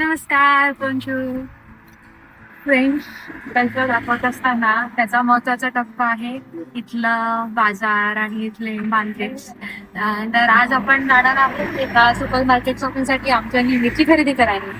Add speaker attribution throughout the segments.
Speaker 1: नमस्कार पंचू friends culture दाखवत असताना त्याचा महत्त्वाचा टप्पा आहे इथलं बाजार आणि इथले मार्केट्स तर आज आपण जाणार आहोत एका सुपर मार्केट शॉपिंगसाठी आमच्या नेहमीची खरेदी करायला.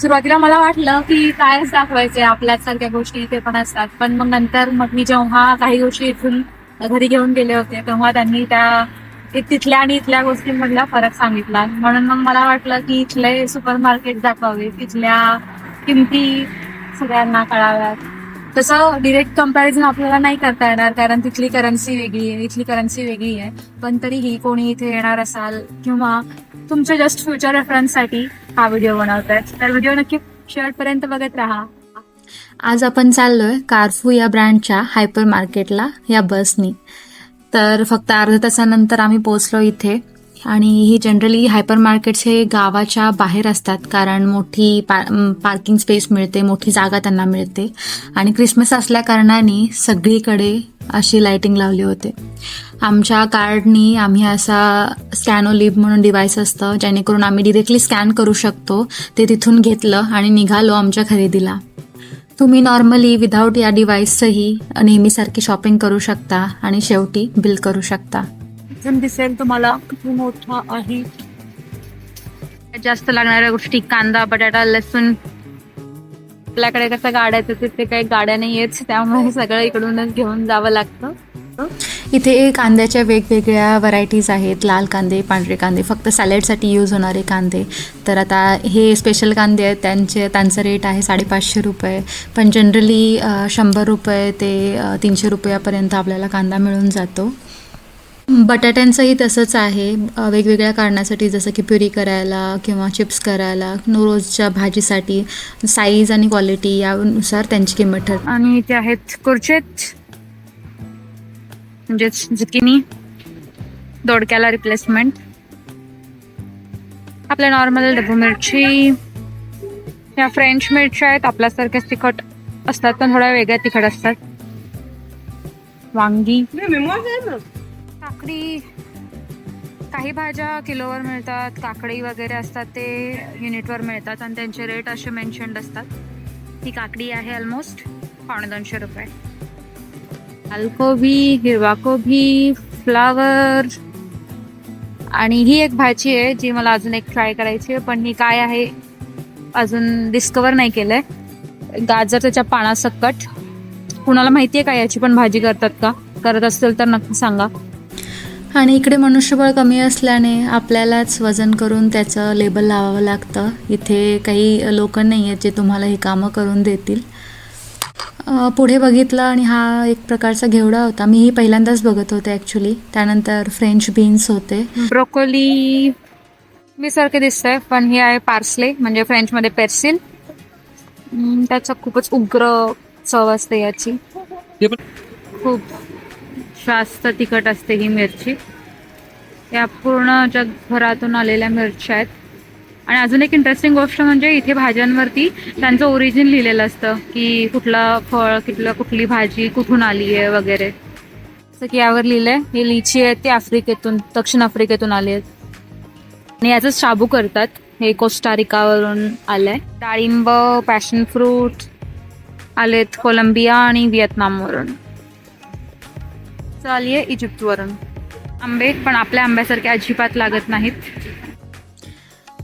Speaker 1: सुरुवातीला मला वाटलं की काय दाखवायचे आपल्याच सारख्या गोष्टी इथे पण असतात. पण मग नंतर मग मी जेव्हा काही गोष्टी इथून घरी घेऊन गेले होते तेव्हा त्यांनी त्या तिथल्या आणि इथल्या गोष्टींमधला फरक सांगितला. म्हणून मग मला वाटलं की इथले सुपर मार्केट दाखवावे तिथल्या किमती सगळ्यांना कळाव्यात. तसं डिरेक्ट कंपॅरिझन आपल्याला नाही करता येणार कारण तिथली करन्सी वेगळी आहे इथली करन्सी वेगळी आहे. पण तरीही कोणी इथे येणार असाल किंवा तुमच्या जस्ट फ्युचर रेफरन्ससाठी हा व्हिडिओ बनवतायत. तर व्हिडिओ नक्की शेवटपर्यंत बघत राहा.
Speaker 2: आज आपण चाललोय कारफू या ब्रँडच्या हायपर मार्केटला या बसनी तर फक्त अर्ध्या तासानंतर आम्ही पोहोचलो इथे. आणि ही जनरली हायपर मार्केट्स हे गावाच्या बाहेर असतात कारण मोठी पा पार्किंग स्पेस मिळते मोठी जागा त्यांना मिळते. आणि क्रिसमस असल्या कारणाने सगळीकडे अशी लाइटिंग लावली होते. आमच्या कार्डनी आम्ही असा स्कॅनो लिप म्हणून डिव्हाइस असतं जेणेकरून आम्ही डिरेक्टली स्कॅन करू शकतो ते तिथून घेतलं आणि निघालो आमच्या खरेदीला. तुम्ही नॉर्मली विदाऊट या डिव्हाइसचंही नेहमीसारखी शॉपिंग करू शकता आणि शेवटी बिल करू शकता.
Speaker 1: दिसेल तुम्हाला किती मोठा आहे? जास्त लागणाऱ्या गोष्टी कांदा बटाटा लसूण. आपल्याकडे कसं गाड्या आहेत तिथे काही गाड्या नाही आहेत त्यामुळे सगळं इकडूनच घेऊन जावं लागतं.
Speaker 2: इथे कांद्याच्या वेगवेगळ्या व्हरायटीज आहेत. लाल कांदे पांढरे कांदे फक्त सॅलेडसाठी यूज होणारे कांदे. तर आता हे स्पेशल कांदे आहेत. त्यांचे त्यांचं रेट आहे साडेपाचशे रुपये. पण जनरली शंभर रुपये ते तीनशे रुपयापर्यंत आपल्याला कांदा मिळून जातो. बटाट्यांचंही तसंच आहे. वेगवेगळ्या कारणासाठी जसं की प्युरी करायला किंवा चिप्स करायला नो रोजच्या भाजीसाठी साईज आणि क्वालिटी यानुसार त्यांची किंमत ठरते.
Speaker 1: आणि इथे आहेत कुर्चेत. म्हणजेच झुकिनी दोडक्याला रिप्लेसमेंट आपल्या नॉर्मल डब्बू मिरची या फ्रेंच मिरच्या आहेत आपल्यासारख्याच तिखट असतात पण थोड्या वेगळ्या तिखट असतात. वांगी काकडी काही भाज्या किलोवर मिळतात काकडी वगैरे असतात ते युनिटवर मिळतात आणि त्यांचे रेट असे मेन्शन्ड असतात. ही काकडी आहे ऑलमोस्ट पावणे दोनशे रुपये. अलकोबी हिरवा कोबी फ्लावर. आणि ही एक भाजी आहे जी मला अजून एक ट्राय करायची आहे पण ही काय आहे अजून डिस्कवर नाही केलंय. गाजर त्याच्या पानासकट. कुणाला माहिती आहे का याची पण भाजी करतात का? करत असेल तर नक्की सांगा.
Speaker 2: आणि इकडे मनुष्यबळ कमी असल्याने आपल्यालाच वजन करून त्याचं लेबल लावावं लागतं. इथे काही लोक नाही आहेत जे तुम्हाला ही कामं करून देतील. पुढे बघितलं आणि हा एक प्रकारचा घेवडा होता. मी ही पहिल्यांदाच बघत होते ॲक्च्युली त्यानंतर फ्रेंच बीन्स होते.
Speaker 1: ब्रोकोली मी सारखे दिसतंय पण ही आहे पार्सले म्हणजे फ्रेंचमध्ये पेर्सिल त्याचं खूपच उग्र चव असते याची. खूप जास्त तिखट असते ही मिरची. या पूर्ण जगभरातून आलेल्या मिरच्या आहेत. आणि अजून एक इंटरेस्टिंग गोष्ट म्हणजे इथे भाज्यांवरती त्यांचं ओरिजिन लिहिलेलं असतं की कुठलं फळ कुठलं कुठली भाजी कुठून आली आहे वगैरे. जसं की यावर लिहिलंय हे लिची आहे ते आफ्रिकेतून दक्षिण आफ्रिकेतून आले आहेत. आणि याचं शाबू करतात हे कोस्टारिकावरून आलंय. डाळिंब पॅशन फ्रूट आलेत कोलंबिया आणि व्हिएतनामवरून. आली आहे इजिप्तवरून. आंबे पण आपल्या आंब्यासारखे अजिबात लागत नाहीत.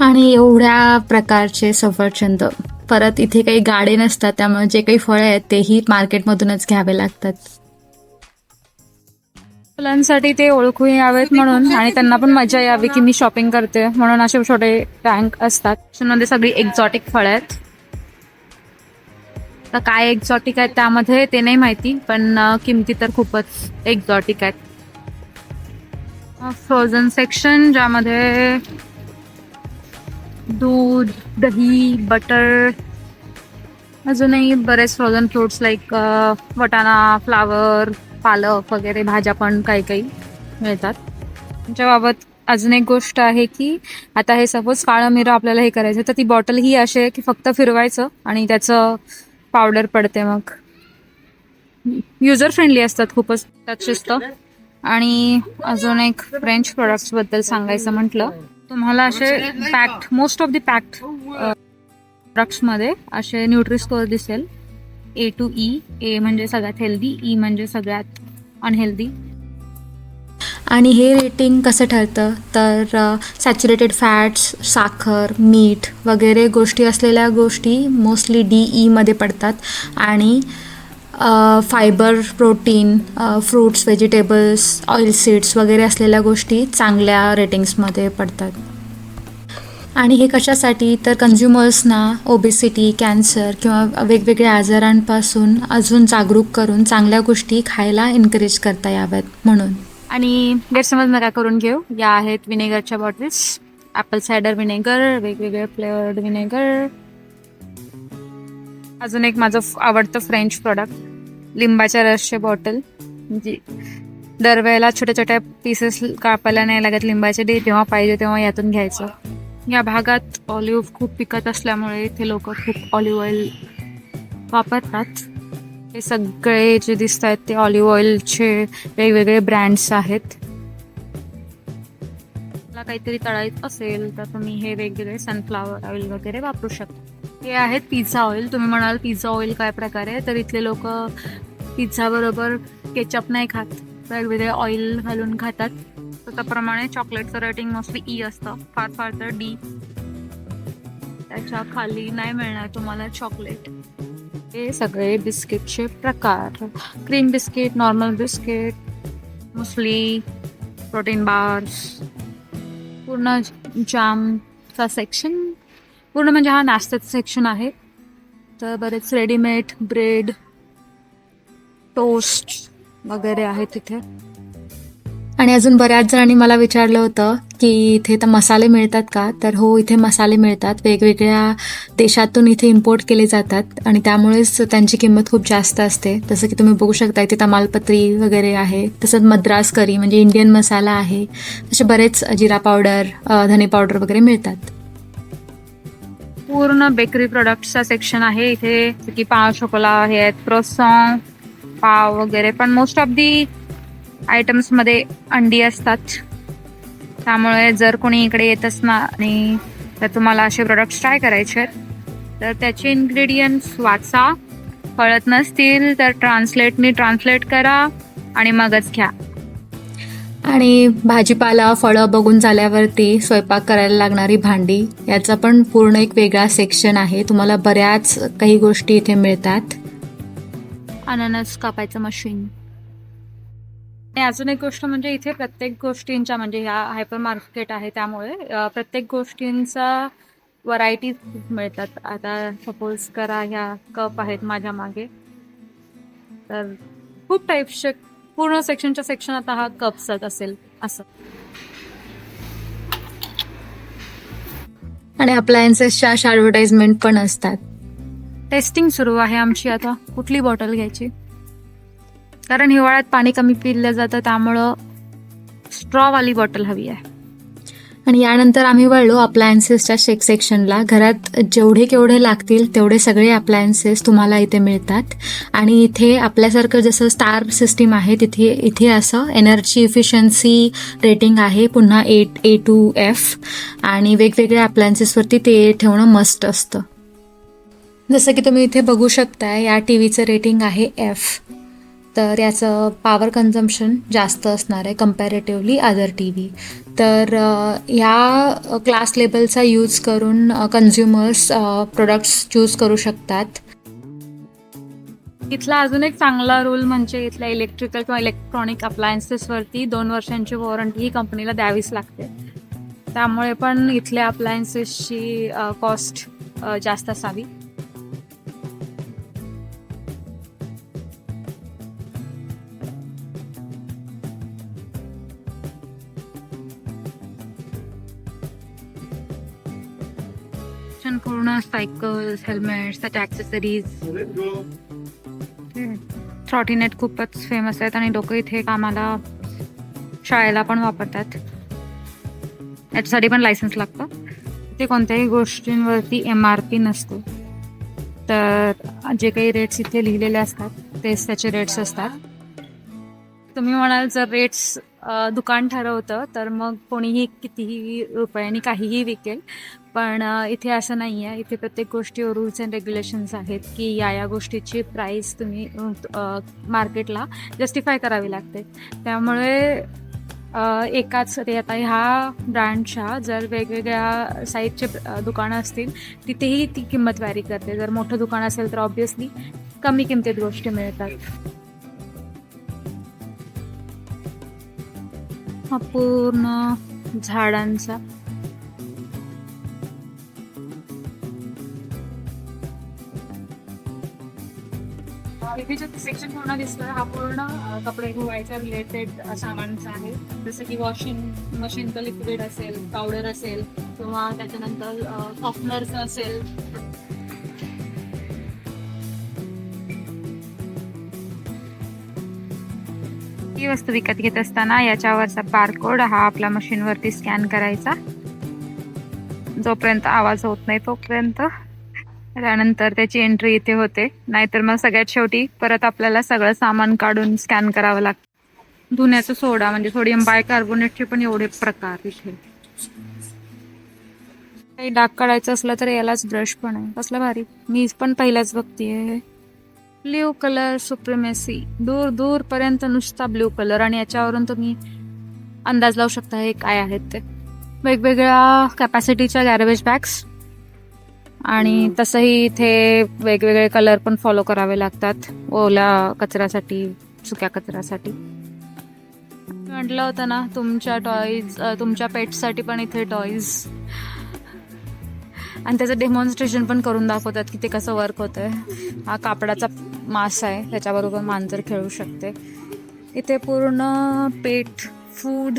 Speaker 2: आणि एवढ्या प्रकारचे सफरचंद परत इथे काही गाडे नसतात त्यामुळे जे काही फळं आहेत तेही मार्केटमधूनच घ्यावे लागतात.
Speaker 1: मुलांसाठी ते ओळखू यावेत म्हणून आणि त्यांना पण मजा यावी की मी शॉपिंग करते म्हणून असे छोटे टँक असतात. मध्ये सगळी एक्झॉटिक फळं आहेत. तर काय एक्झॉटिक आहेत त्यामध्ये ते नाही माहिती पण किमती तर खूपच एक्झॉटिक आहेत. फ्रोझन सेक्शन ज्यामध्ये दूध दही बटर अजूनही बरेच फ्रोझन फ्रुट्स लाईक वटाणा फ्लावर पालक वगैरे भाज्या पण काही काही मिळतात. त्याच्याबाबत अजून एक गोष्ट आहे की आता हे सपोज काळं मिरं आपल्याला हे करायचं तर ती बॉटल ही अशी आहे की फक्त फिरवायचं आणि त्याचं पावडर पडते मग. युजर फ्रेंडली असतात खूपच त्यात शिस्त. आणि अजून एक फ्रेंच प्रोडक्ट्सबद्दल सांगायचं म्हटलं. तुम्हाला असे packed most of the packed प्रोडक्ट्समध्ये असे न्यूट्री स्कोअर दिसेल. ए टू ई ए म्हणजे सगळ्यात हेल्दी ई e म्हणजे सगळ्यात अनहेल्दी
Speaker 2: आणि हे रेटिंग कसं ठरतं? तर uh, सॅच्युरेटेड फॅट्स साखर मीठ वगैरे गोष्टी असलेल्या गोष्टी मोस्टली डी ईमध्ये पडतात. आणि fibre protein fruits vegetables oil seeds वगैरे असलेल्या गोष्टी चांगल्या रेटिंग्समध्ये पडतात. आणि हे कशासाठी? तर कन्झ्युमर्सना ओबेसिटी कॅन्सर किंवा वेगवेगळ्या आजारांपासून अजून जागरूक करून चांगल्या गोष्टी खायला एनकरेज करता याव्यात म्हणून.
Speaker 1: आणि गैरसमज नका करून घेऊ. या आहेत विनेगरच्या बॉटल्स ॲपल सायडर विनेगर वेगवेगळे फ्लेवर्ड विनेगर अजून एक माझं आवडतं फ्रेंच प्रोडक्ट लिंबाच्या रसचे बॉटल. जी दरवेळेला छोट्या छोट्या पीसेस कापायला नाही लागत लिंबाचे डे जेव्हा पाहिजे तेव्हा यातून घ्यायचं. या भागात ऑलिव्ह खूप पिकत असल्यामुळे इथे लोक खूप ऑलिव्ह ऑइल वापरतात. हे सगळे जे दिसत आहेत ते ऑलिव्ह ऑइलचे वेगवेगळे ब्रँड्स आहेत. मला काहीतरी तळायचं असेल तर तुम्ही हे वेगवेगळे सनफ्लावर ऑइल वगैरे वापरू शकता. हे आहेत पिझ्झा ऑइल तुम्ही म्हणाल पिझ्झा ऑइल काय प्रकार? आहे तर इथले लोक पिझ्झाबरोबर केचप नाही खात. वेगवेगळे ऑइल घालून खातात. तर त्याप्रमाणे चॉकलेटचं रेटिंग मोस्टली ई असतं. फार फार तर डी त्याच्याखाली नाही मिळणार तुम्हाला चॉकलेट हे सगळे बिस्किटचे प्रकार. Cream biscuit normal biscuit mostly protein bars पूर्ण जामचा सेक्शन पूर्ण म्हणजे हा नाश्त्याचा सेक्शन आहे. तर बरेच रेडीमेड ब्रेड टोस्ट वगैरे आहे तिथे.
Speaker 2: आणि अजून बऱ्याच जणांनी मला विचारलं होतं की इथे तर मसाले मिळतात का? तर हो इथे मसाले मिळतात. वेगवेगळ्या देशातून इथे इम्पोर्ट केले जातात आणि त्यामुळेच त्यांची किंमत खूप जास्त असते. जसं की तुम्ही बघू शकता इथे तमालपत्री वगैरे आहे तसंच मद्रास करी म्हणजे इंडियन मसाला आहे. तसे बरेच जिरा पावडर धने पावडर वगैरे मिळतात.
Speaker 1: पूर्ण बेकरी प्रोडक्ट्सचा सेक्शन आहे इथे. की पाव शोकोला हे आहेत क्रोसॉन पाव वगैरे पण मोस्ट ऑफ दी आयटम्समध्ये अंडी असतात. त्यामुळे जर कोणी इकडे येत असणार आणि तर तुम्हाला असे प्रोडक्ट्स ट्राय करायचे आहेत तर त्याचे इन्ग्रेडियंट्स वाचा. कळत नसतील तर ट्रान्सलेटनी ट्रान्सलेट करा आणि मगच घ्या.
Speaker 2: आणि भाजीपाला फळं बघून झाल्यावरती स्वयंपाक करायला लागणारी भांडी याचा पण पूर्ण एक वेगळा सेक्शन आहे. तुम्हाला बऱ्याच काही गोष्टी इथे मिळतात.
Speaker 1: अननस कापायचं मशीन आणि अजून एक गोष्ट म्हणजे इथे प्रत्येक गोष्टींच्या म्हणजे ह्या हायपर मार्केट आहे त्यामुळे प्रत्येक गोष्टींचा व्हरायटी मिळतात. आता सपोज करा ह्या कप आहेत माझ्या मागे. तर खूप टाईप्सचे पूर्ण सेक्शनच्या सेक्शन आता हा कप्सच असेल असं.
Speaker 2: आणि अप्लायन्सेसच्या अशा ॲडव्हर्टाइजमेंट पण असतात.
Speaker 1: टेस्टिंग सुरू आहे आमची आता. कुठली बॉटल घ्यायची? कारण हिवाळ्यात पाणी कमी पिलं जातं त्यामुळं स्ट्रॉवाली बॉटल हवी आहे.
Speaker 2: आणि यानंतर आम्ही वळलो अप्लायन्सेसच्या शेक सेक्शनला घरात जेवढे केवढे लागतील तेवढे सगळे अप्लायन्सेस तुम्हाला इथे मिळतात. आणि इथे आपल्यासारखं जसं स्टार सिस्टीम आहे तिथे इथे असं एनर्जी इफिशियन्सी रेटिंग आहे पुन्हा एट ए टू एफ आणि वेगवेगळ्या अप्लायन्सेसवरती ते ठेवणं मस्ट असतं. जसं की तुम्ही इथे बघू शकता या टी व्हीचं रेटिंग आहे एफ तर याचं पॉवर कन्झम्पशन जास्त असणार आहे कम्पॅरेटिव्हली अदर टी व्ही तर ह्या क्लास लेबलचा यूज करून कन्झ्युमर्स प्रोडक्ट्स चूज करू शकतात.
Speaker 1: इथला अजून एक चांगला रूल म्हणजे इथल्या इलेक्ट्रिकल किंवा इलेक्ट्रॉनिक अप्लायन्सेसवरती दोन वर्षांची वॉरंटी ही कंपनीला द्यावीच लागते. त्यामुळे पण इथल्या अप्लायन्सेसची कॉस्ट जास्त असावी. पूर्ण सायकल्स हेल्मेट्स त्याच्या ॲक्सेसरीज ट्रॉटीनेट खूपच फेमस आहेत आणि लोक इथे कामाला शाळेला पण वापरतात. याच्यासाठी पण लायसन्स लागतं. ते कोणत्याही गोष्टींवरती एम आर पी नसतो. तर जे काही रेट्स इथे लिहिलेले असतात तेच त्याचे रेट्स असतात. तुम्ही म्हणाल जर रेट्स दुकान ठरवतं तर मग कोणीही कितीही रुपयांनी काहीही विकेल. पण इथे असं नाही आहे इथे प्रत्येक गोष्टीवर रूल्स अँड रेग्युलेशन्स आहेत की या या गोष्टीची प्राईस तुम्ही मार्केटला जस्टिफाय करावी लागते. त्यामुळे एकाच ते आता ह्या ब्रँडच्या जर वेगवेगळ्या साईजचे दुकानं असतील तिथेही ती किंमत व्हॅरी करते. जर मोठं दुकान असेल तर ऑब्व्हियसली कमी किमतीत गोष्टी मिळतात. हा पूर्ण झाडांचा.
Speaker 3: इथे जो सेक्शन पूर्ण दिसतोय हा पूर्ण कपडे धुवायच्या रिलेटेड सामानचा आहे. जसं की वॉशिंग मशीनचं लिक्विड असेल पावडर असेल किंवा त्याच्यानंतर सॉफ्टनरचं असेल.
Speaker 1: ही वस्तू विकत घेत असताना याच्यावरचा बारकोड हा आपल्या मशीनवरती स्कॅन करायचा. जोपर्यंत आवाज होत नाही तोपर्यंत. त्यानंतर त्याची एंट्री इथे होते. नाहीतर मग सगळ्यात शेवटी परत आपल्याला सगळं सामान काढून स्कॅन करावं लागतं. धुण्याचा सोडा म्हणजे सोडियम बायकार्बोनेटचे पण एवढे प्रकार इथे. काही डाग काढायचं असलं तर यालाच ब्रश पण आहे. कसलं भारी. मी पण पहिलाच बघतीये. Blue colour supremacy. दूर दूर पर्यंत नुसता ब्ल्यू कलर आणि याच्यावरून तुम्ही अंदाज लावू शकता हे काय आहेत ते. वेगवेगळ्या कॅपॅसिटीच्या गॅरेबेज बॅग्स आणि तसंही इथे वेगवेगळे कलर पण फॉलो करावे लागतात. ओल्या कचऱ्यासाठी सुक्या कचऱ्यासाठी. म्हटलं होतं ना तुमच्या टॉईज तुमच्या पेट्ससाठी पण इथे टॉईज आणि त्याचं डेमॉन्स्ट्रेशन पण करून दाखवतात की ते कसं वर्क होतंय. हा कापडाचा मास आहे त्याच्याबरोबर मांजर खेळू शकते. इथे पूर्ण पेट फूड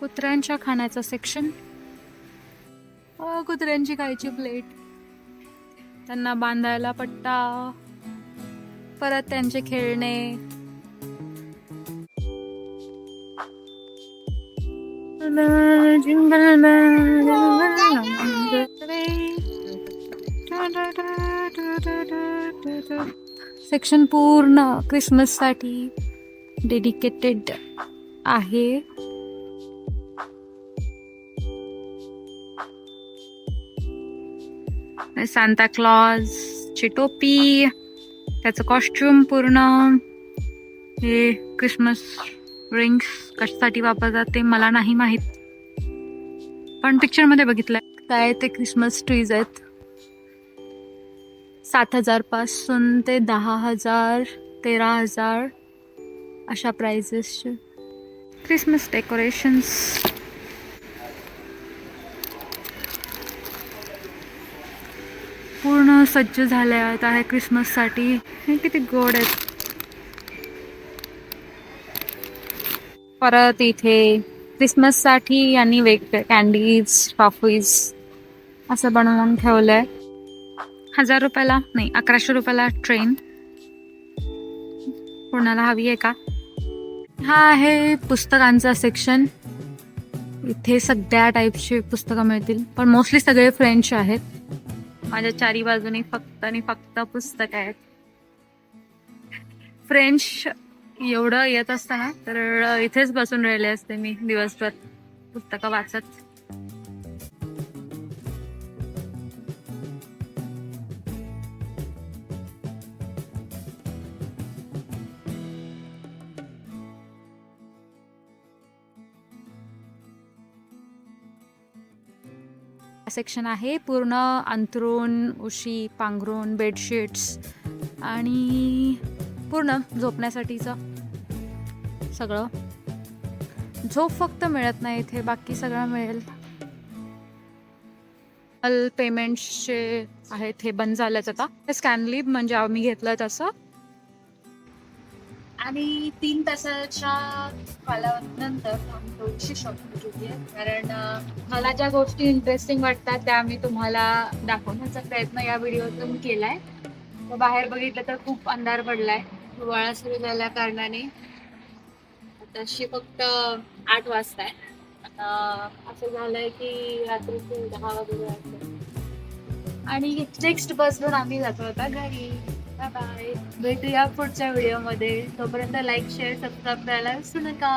Speaker 1: कुत्र्यांच्या खाण्याचं सेक्शन कुत्र्यांची खायची प्लेट त्यांना बांधायला पट्टा. परत त्यांचे खेळणे. सेक्शन पूर्ण क्रिसमससाठी डेडिकेटेड आहे. सांता क्लॉज ची टोपी त्याचं कॉस्ट्युम पूर्ण. हे क्रिसमस रिंग्स कशासाठी वापरतात ते मला नाही माहीत. पण पिक्चरमध्ये बघितलंय. काय ते क्रिसमस ट्रीज आहेत. सात हजारपासून ते दहा हजार तेरा हजार अशा प्राइजेसचे क्रिसमस डेकोरेशन्स पूर्ण सज्ज झाल्या आहेत आहे क्रिसमससाठी हे किती गोड आहेत. परत इथे क्रिसमससाठी यांनी वेग कॅन्डीज टॉफीज असं बनवून ठेवलं आहे हजार रुपयाला नाही अकराशे रुपयाला ट्रेन कोणाला हवी आहे का? हा आहे पुस्तकांचा सेक्शन इथे सगळ्या टाईपची पुस्तकं मिळतील पण मोस्टली सगळे फ्रेंच आहेत. माझ्या चारी बाजूनी फक्त आणि फक्त पुस्तक आहेत. फ्रेंच एवढं येत असताना तर इथेच बसून राहिले असते मी दिवसभर पुस्तकं वाचत. सेक्शन आहे. पूर्ण अंथरूण उशी पांघरूण बेडशीट्स आणि पूर्ण झोपण्यासाठीचं सगळं. झोप फक्त मिळत नाही इथे बाकी सगळं मिळेल. पेमेंट्सचे आहेत हे बंद झाल्याच आता. स्कॅनलिप म्हणजे आम्ही घेतलं तसं.
Speaker 3: आणि तीन तासाच्या कालावधीनंतर आम्ही थोडीशी शॉपिंग केली आहे कारण मला ज्या गोष्टी इंटरेस्टिंग वाटतात त्या मी तुम्हाला दाखवण्याचा प्रयत्न या व्हिडिओतून केलाय. बाहेर बघितलं तर खूप अंधार पडलाय. हिवाळा सुरू झाल्या कारणाने. तशी फक्त आठ वाजता आहे. आता असं झालंय की रात्रीचे दहा वगैरे आणि नेक्स्ट बसवर आम्ही जातो आता घरी. बाय भेटूया पुढच्या व्हिडिओमध्ये तोपर्यंत लाईक शेअर सबस्क्राईब करायला विसरू नका.